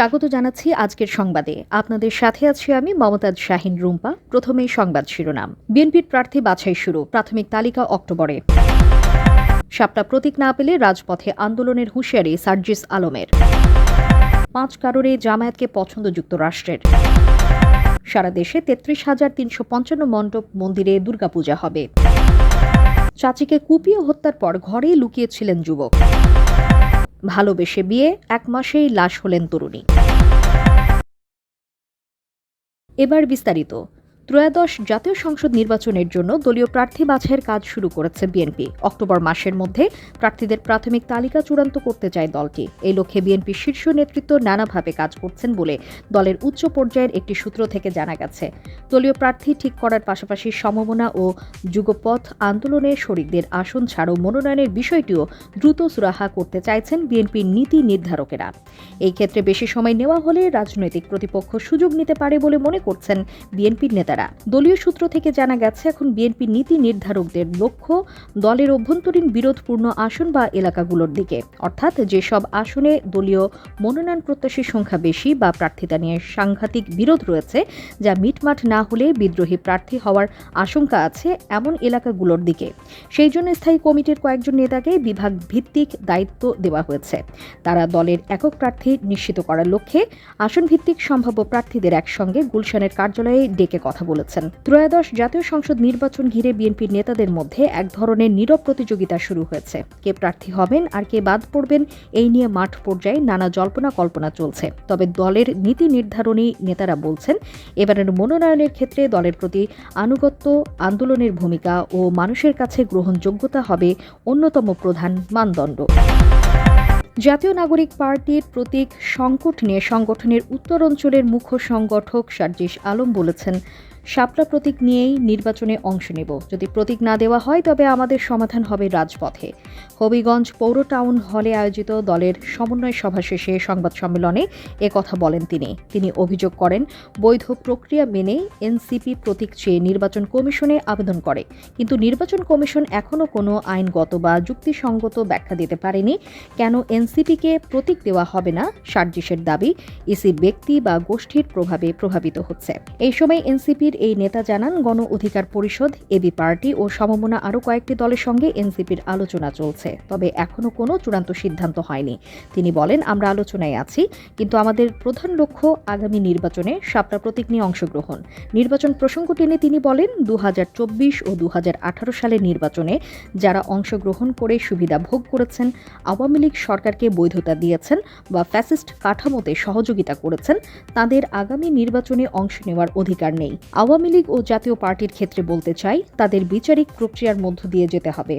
স্বাগত জানাচ্ছি আজকের সংবাদে। আপনাদের সাথে আছি আমি মমতাজ শাহিন রুম্পা। প্রথমেই সংবাদ শিরোনাম। বিএনপির প্রার্থী বাছাই শুরু, প্রাথমিক তালিকা অক্টোবরে। সাপটা প্রতীক না পেলে রাজপথে আন্দোলনের হুঁশিয়ারি সার্জিস আলমের। পাঁচ কারণে জামায়াতকে পছন্দ যুক্তরাষ্ট্রের সারা দেশে তেত্রিশ হাজার তিনশো পঞ্চান্ন মণ্ডপ মন্দিরে দুর্গাপূজা হবে। চাচিকে কুপিয়ে হত্যার পর ঘরেই লুকিয়েছিলেন যুবক। ভালোবেসে বিয়ে এক মাসেই লাশ হলেন তরুণী। এবার বিস্তারিত। ত্রয়োদশ জাতীয় সংসদ নির্বাচনের জন্য দলীয় প্রার্থী বাছাইয়ের কাজ শুরু করেছে বিএনপি। অক্টোবর মাসের মধ্যে প্রার্থীদের প্রাথমিক তালিকা চূড়ান্ত করতে চায় দলটি। এই লক্ষ্যে বিএনপির শীর্ষ নেতৃত্ব নানাভাবে কাজ করছেন বলে দলের উচ্চ পর্যায়ের একটি সূত্র থেকে জানা গেছে। দলীয় প্রার্থী ঠিক করার পাশাপাশি সমমনা ও যুগপথ আন্দোলনের শরিকদের আসন ছাড়াও মনোনয়নের বিষয়টিও দ্রুত সুরাহা করতে চাইছেন বিএনপির নীতি নির্ধারকেরা। এই ক্ষেত্রে বেশি সময় নেওয়া হলে রাজনৈতিক প্রতিপক্ষ সুযোগ নিতে পারে বলে মনে করছেন বিএনপির নেতারা। দলীয় সূত্র থেকে জানা গেছে, এখন বিএনপি নীতি নির্ধারকদের লক্ষ্য দলের অভ্যন্তরীণ বিরোধপূর্ণ আসন বা এলাকাগুলোর দিকে। অর্থাৎ যেসব আসনে দলীয় মনোনয়ন প্রত্যাশীর সংখ্যা বেশি বা প্রার্থিতা নিয়ে সাংঘাতিক বিরোধ রয়েছে, যা মিটমাট না হলে বিদ্রোহী প্রার্থী হওয়ার আশঙ্কা আছে এমন এলাকাগুলোর দিকে। সেই জন্য স্থায়ী কমিটির কয়েকজন নেতাকে বিভাগ ভিত্তিক দায়িত্ব দেওয়া হয়েছে। তারা দলের একক প্রার্থী নিশ্চিত করার লক্ষ্যে আসন ভিত্তিক সম্ভাব্য প্রার্থীদের একসঙ্গে গুলশানের কার্যালয়ে ডেকে কথা বলেছেন। ত্রয়োদশ জাতীয় সংসদ নির্বাচন ঘিরে বিএনপির নেতাদের মধ্যে এক ধরনের নীরব প্রতিযোগিতা শুরু হয়েছে। কে প্রার্থী হবেন আর কে বাদ পড়বেন, এই নিয়ে মাঠ পর্যায়ে নানা জল্পনা কল্পনা চলছে। তবে দলের নীতি নির্ধারণী নেতারা বলছেন, এবারের মনোনয়নের ক্ষেত্রে দলের প্রতি আনুগত্য, আন্দোলনের ভূমিকা ও মানুষের কাছে গ্রহণযোগ্যতা হবে অন্যতম প্রধান মানদণ্ড। জাতীয় নাগরিক পার্টির প্রতীক সংকট নিয়ে সংগঠনের উত্তর অঞ্চলের মুখ্য সংগঠক সার্জিস আলম বলেছেন শাপলা প্রতীক নিয়েই নির্বাচনে অংশ নেব। যদি প্রতীক না দেওয়া হয়, তবে আমাদের সমাধান হবে রাজপথে। হবিগঞ্জ পৌর টাউন হলে আয়োজিত দলের সমন্বয় সভা শেষে সংবাদ সম্মেলনে কথা বলেন তিনি। তিনি অভিযোগ করেন, বৈধ প্রক্রিয়া মেনে এনসিপি প্রতীক চেয়ে নির্বাচন কমিশনে আবেদন করে। কিন্তু নির্বাচন কমিশন এখনও কোনো আইনগত বা যুক্তিসঙ্গত ব্যাখ্যা দিতে পারেনি। কেন এনসিপিকে প্রতীক দেওয়া হবে না? সার্জিসের দাবি, ইসি ব্যক্তি বা গোষ্ঠীর প্রভাবে প্রভাবিত হচ্ছে। এই সময় এনসিপির এই নেতা জানান, গণ অধিকার পরিষদ, এবি পার্টি ও সমমনা আরও কয়েকটি দলের সঙ্গে এনসিপির আলোচনা চলছে, তবে এখনও কোনো চূড়ান্ত সিদ্ধান্ত হয়নি। তিনি বলেন, আমরা আলোচনায় আছি, কিন্তু আমাদের প্রধান লক্ষ্য আগামী নির্বাচনে সাপটা প্রতীক নিয়ে অংশগ্রহণ। নির্বাচন প্রসঙ্গ টেনে তিনি বলেন দু হাজার চব্বিশ ও দু সালের নির্বাচনে যারা অংশগ্রহণ করে সুবিধা ভোগ করেছেন, আওয়ামী লীগ সরকারকে বৈধতা দিয়েছেন বা ফ্যাসিস্ট কাঠামোতে সহযোগিতা করেছেন, তাদের আগামী নির্বাচনে অংশ নেওয়ার অধিকার নেই। আওয়ামী লীগ ও জাতীয় পার্টির ক্ষেত্রে বলতে চাই, তাদের বিচারিক প্রক্রিয়ার মধ্য দিয়ে যেতে হবে।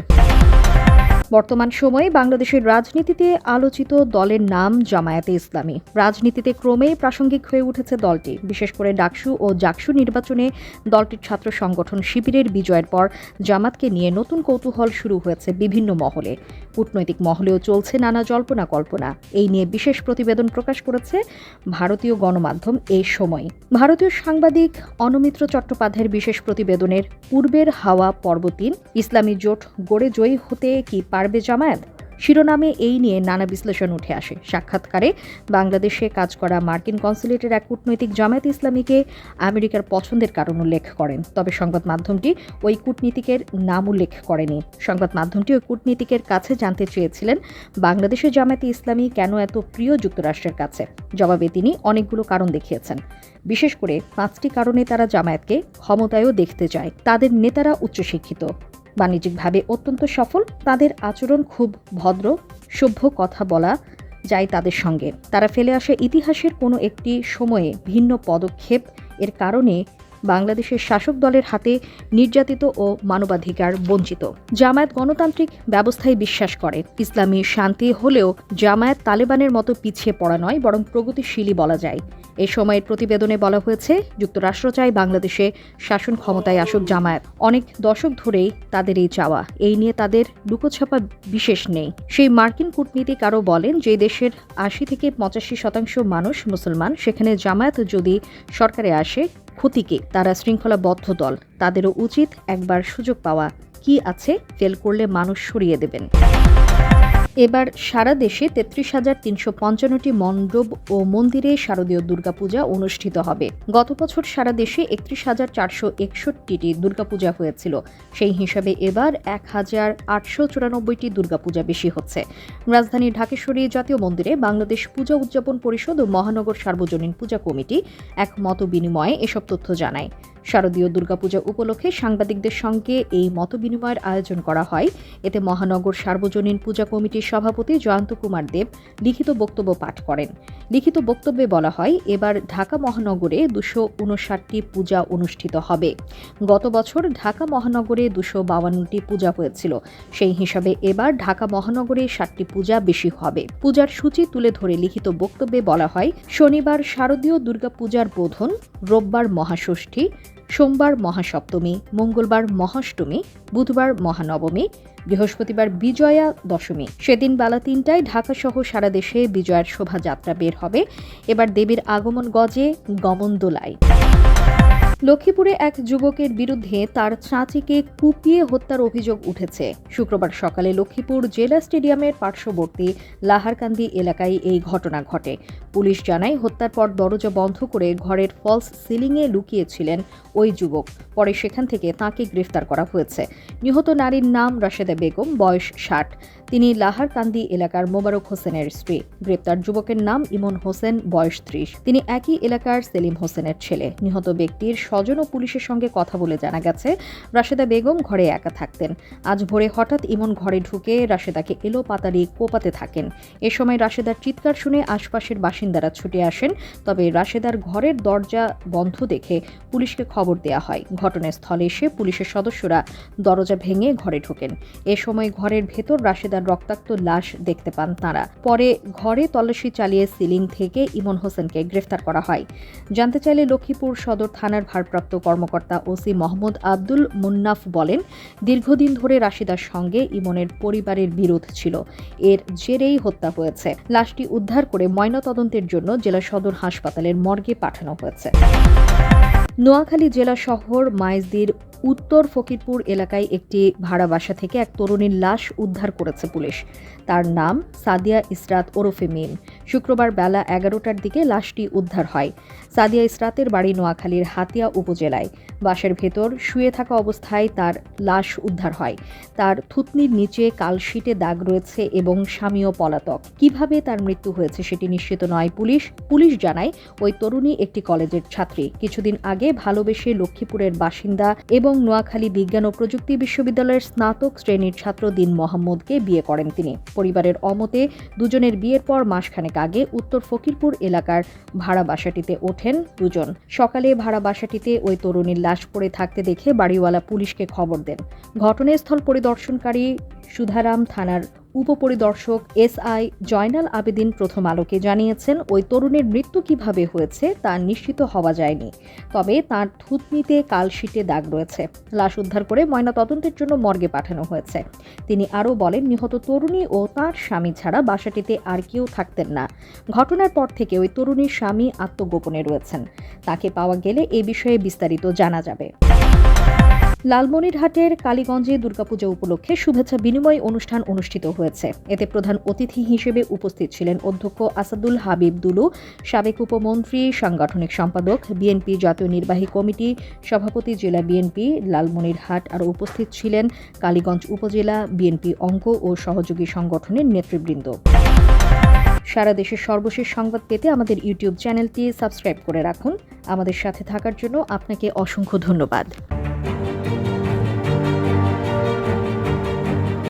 বর্তমান সময়ে বাংলাদেশের রাজনীতিতে আলোচিত দলের নাম জামায়াতে ইসলামী। রাজনীতিতে ক্রমেই প্রাসঙ্গিক হয়ে উঠেছে দলটি। বিশেষ করে ডাকসু ও জাকসু নির্বাচনে দলটির ছাত্র সংগঠন শিবিরের বিজয়ের পর জামাতকে নিয়ে নতুন কৌতূহল শুরু হয়েছে বিভিন্ন মহলে। কূটনৈতিক মহলেও চলছে নানা জল্পনা কল্পনা। এই নিয়ে বিশেষ প্রতিবেদন প্রকাশ করেছে ভারতীয় গণমাধ্যম এই সময়। ভারতীয় সাংবাদিক অনমিত্র চট্টোপাধ্যায়ের বিশেষ প্রতিবেদনের পূর্বের হাওয়া পর্ব তিন, ইসলামী জোট গড়ে জয়ী হতে কি পারবে জামায়াত? শিরোনামে এই নিয়ে নানা বিশ্লেষণ উঠে আসে। সাক্ষাৎকারে বাংলাদেশে কাজ করা মার্কিন কনসুলেটের এক কূটনৈতিক জামায়াত ইসলামীকে আমেরিকার পছন্দের কারণ উল্লেখ করেন। তবে সংবাদ মাধ্যমটি ওই কূটনীতিকের নাম উল্লেখ করেনি। সংবাদ মাধ্যমটি ওই কূটনীতিকের কাছে জানতে চেয়েছিলেন, বাংলাদেশে জামায়াতে ইসলামী কেন এত প্রিয় যুক্তরাষ্ট্রের কাছে? জবাবে তিনি, অনেকগুলো কারণ দেখিয়েছেন। বিশেষ করে পাঁচটি কারণে তারা জামায়াতকে ক্ষমতায়ও দেখতে চায়। তাদের নেতারা উচ্চশিক্ষিত। বাণিজ্যিকভাবে অত্যন্ত সফল, তাদের আচরণ খুব ভদ্র, সভ্য কথা বলা যায় তাদের সঙ্গে। তারা ফেলে আসে ইতিহাসের কোনো একটি সময়ে ভিন্ন পদক্ষেপ এর কারণে বাংলাদেশের শাসক দলের হাতে নির্যাতিত ও মানবাধিকার বঞ্চিত। জামায়াত গণতান্ত্রিক ব্যবস্থায় বিশ্বাস করে। ইসলামী শান্তি হলেও জামায়াত তালেবানের মতো পিছিয়ে পড়া নয়, বরং প্রগতিশীলই বলা যায়। এ সময়ের প্রতিবেদনে বলা হয়েছে, যুক্তরাষ্ট্র চায় বাংলাদেশে শাসন ক্ষমতায় আসুক জামায়াত। অনেক দশক ধরেই তাদের এই চাওয়া। এই নিয়ে তাদের লুকোছাপা বিশেষ নেই। সেই মার্কিন কূটনীতিক আরও বলেন যে, দেশের আশি থেকে পঁচাশি শতাংশ মানুষ মুসলমান, সেখানে জামায়াত যদি সরকারে আসে ক্ষতিকে তারা শৃঙ্খলাবদ্ধ দল। তাদেরও উচিত একবার সুযোগ পাওয়া। কি আছে? ফেল করলে মানুষ সরিয়ে দেবেন। এবার সারা দেশে তেত্রিশ হাজার তিনশো পঞ্চান্নটি মণ্ডপ ও মন্দিরে শারদীয় দুর্গাপূজা অনুষ্ঠিত হবে। গত বছর সারা দেশে একত্রিশ হাজার চারশো একষট্টিটি দুর্গাপূজা হয়েছিল। সেই হিসাবে এবার এক হাজার আটশো চুরানব্বইটি দুর্গাপূজা বেশি হচ্ছে। রাজধানীর ঢাকেশ্বরী জাতীয় মন্দিরে বাংলাদেশ পূজা উদযাপন পরিষদ ও মহানগর সার্বজনীন পূজা কমিটি এক মত বিনিময়ে এসব তথ্য জানায়। শারদীয় দুর্গাপূজা উপলক্ষে সাংবাদিকদের সঙ্গে এই মতবিনিময়ের আয়োজন করা হয়। এতে মহানগর সার্বজনীন পূজা কমিটির সভাপতি জয়ন্ত কুমার দেব লিখিত বক্তব্য পাঠ করেন। লিখিত বক্তব্যে বলা হয়, এবার ঢাকা মহানগরে দুশো উনষাটটি পূজা অনুষ্ঠিত হবে। গত বছর ঢাকা মহানগরে দুশো বাউান্নটি পূজা হয়েছিল। সেই হিসাবে এবার ঢাকা মহানগরে ষাটটি পূজা বেশি হবে। পূজার সূচি তুলে ধরে লিখিত বক্তব্যে বলা হয়, শনিবার শারদীয় দুর্গাপূজার বোধন, রোববার মহাষষ্ঠী সোমবার মহাসপ্তমী, মঙ্গলবার মহাষ্টমী, বুধবার মহানবমী, বৃহস্পতিবার বিজয়া দশমী। সেদিন বেলা তিনটায় ঢাকাসহ সারা দেশে বিজয়ার শোভাযাত্রা বের হবে। এবার দেবীর আগমন গজে গমন দোলায়। লক্ষ্মীপুরে এক যুবকের বিরুদ্ধে তার চাঁচিকে কুপিয়ে হত্যার অভিযোগ উঠেছে। শুক্রবার সকালে লক্ষ্মীপুর জেলা স্টেডিয়ামের পার্শ্ববর্তী লাহারকান্দি এলাকায় এই ঘটনা ঘটে। পুলিশ জানায়, হত্যার পর দরজা বন্ধ করে ঘরের ফলস সিলিংয়ে লুকিয়েছিলেন ওই যুবক। পরে সেখান থেকে তাকে গ্রেফতার করা হয়েছে। নিহত নারীর নাম রাশেদা বেগম, বয়স ষাট। তিনি লাহারকান্দি এলাকার মোবারক হোসেনের স্ত্রী। গ্রেপ্তার যুবকের নাম ইমন হোসেন, বয়স ত্রিশ। তিনি একই এলাকার সেলিম হোসেনের ছেলে। নিহত ব্যক্তির স্বজন ও পুলিশের সঙ্গে কথা বলে জানা গেছে, রাশেদা বেগম ঘরে একা থাকতেন। আজ ভোরে হঠাৎ ইমন ঘরে ঢুকে রাশেদাকে এলো পাতারি কোপাতে থাকেন। এ সময় রাশেদার চিৎকার শুনে আশপাশের বাসিন্দারা ছুটে আসেন, তবে রাশেদার ঘরের দরজা বন্ধ দেখে পুলিশকে খবর দেওয়া হয়। ঘটনাস্থলে এসে পুলিশের সদস্যরা দরজা ভেঙে ঘরে ঢোকেন। এ সময় ঘরের ভেতর রাশেদার রক্তাক্ত লাশ দেখতে পান তাঁরা। পরে ঘরে তল্লাশি চালিয়ে সিলিং থেকে ইমন হোসেনকে গ্রেফতার করা হয়। জানতে চাইলে লক্ষ্মীপুর সদর থানার ভারপ্রাপ্ত কর্মকর্তা ওসি মোহাম্মদ আব্দুল মুন্নাফ বলেন, দীর্ঘদিন ধরে রাশিদার সঙ্গে ইমনের পরিবারের বিরোধ ছিল। এর জেরেই হত্যা হয়েছে। লাশটি উদ্ধার করে ময়নাতদন্তের জন্য জেলা সদর হাসপাতালের মর্গে পাঠানো হয়েছে। নোয়াখালী জেলা শহর মাইজদির উত্তর ফকিরপুর এলাকায় একটি ভাড়া বাসা থেকে এক তরুণীর লাশ উদ্ধার করেছে পুলিশ। তার নাম সাদিয়া ইসরাত ওরফে মিম। শুক্রবার বেলা এগারোটার দিকে লাশটি উদ্ধার হয়। সাদিয়া ইসরাতের বাড়ি নোয়াখালীর হাতিয়া উপজেলায়। বাসের ভেতর শুয়ে থাকা অবস্থায় তার লাশ উদ্ধার হয়। তার থুতনির নিচে কালশিটে দাগ রয়েছে এবং স্বামীও পলাতক। কীভাবে তার মৃত্যু হয়েছে সেটি নিশ্চিত নয় পুলিশ। পুলিশ জানায়, ওই তরুণী একটি কলেজের ছাত্রী। কিছুদিন আগে ভালোবেসে লক্ষ্মীপুরের বাসিন্দা এবং নোয়াখালী বিজ্ঞান ও প্রযুক্তি বিশ্ববিদ্যালয়ের স্নাতক শ্রেণির ছাত্র দিন মোহাম্মদকে বিয়ে করেন তিনি। পরিবারের অমতে দুজনের বিয়ের পর মাসখানেক আগে উত্তর ফকিরপুর এলাকার ভাড়া বাসাটিতে ওঠেন দুজন। সকালে ভাড়া বাসাটিতে ওই তরুণীর লাশ পড়ে থাকতে দেখে বাড়িওয়ালা পুলিশকে খবর দেন। ঘটনাস্থল পরিদর্শনকারী সুধারাম থানার উপপরিদর্শক এস আই জয়নাল আবেদিন প্রথম আলোকে জানিয়েছেন, ওই তরুণের মৃত্যু কীভাবে হয়েছে তা নিশ্চিত হওয়া যায়নি। তবে তার থুতনিতে কালশিটে দাগ রয়েছে। লাশ উদ্ধার করে ময়না তদন্তের জন্য মর্গে পাঠানো হয়েছে। তিনি আরও বলেন, নিহত তরুণী ও তার স্বামী ছাড়া বাসাটিতে আর কেউ থাকতেন না। ঘটনার পর থেকে ওই তরুণীর স্বামী আত্মগোপনে রয়েছেন। তাকে পাওয়া গেলে এ বিষয়ে বিস্তারিত জানা যাবে। লালমনিরহাটের কালীগঞ্জে দুর্গাপূজা উপলক্ষে শুভেচ্ছা বিনিময় অনুষ্ঠান অনুষ্ঠিত হয়েছে। এতে প্রধান অতিথি হিসেবে উপস্থিত ছিলেন অধ্যক্ষ আসাদুল হাবিব দুলু, সাবেক উপমন্ত্রী, সাংগঠনিক সম্পাদক, বিএনপি জাতীয় নির্বাহী কমিটি, সভাপতি জেলা বিএনপি, লালমনিরহাট আর উপস্থিত ছিলেন কালীগঞ্জ উপজেলা বিএনপি অঙ্গ ও সহযোগী সংগঠনের নেতৃবৃন্দ। সারা দেশের সর্বশেষ সংবাদ পেতে আমাদের ইউটিউব চ্যানেলটি সাবস্ক্রাইব করে রাখুন। আমাদের সাথে থাকার জন্য আপনাকে অসংখ্য ধন্যবাদ।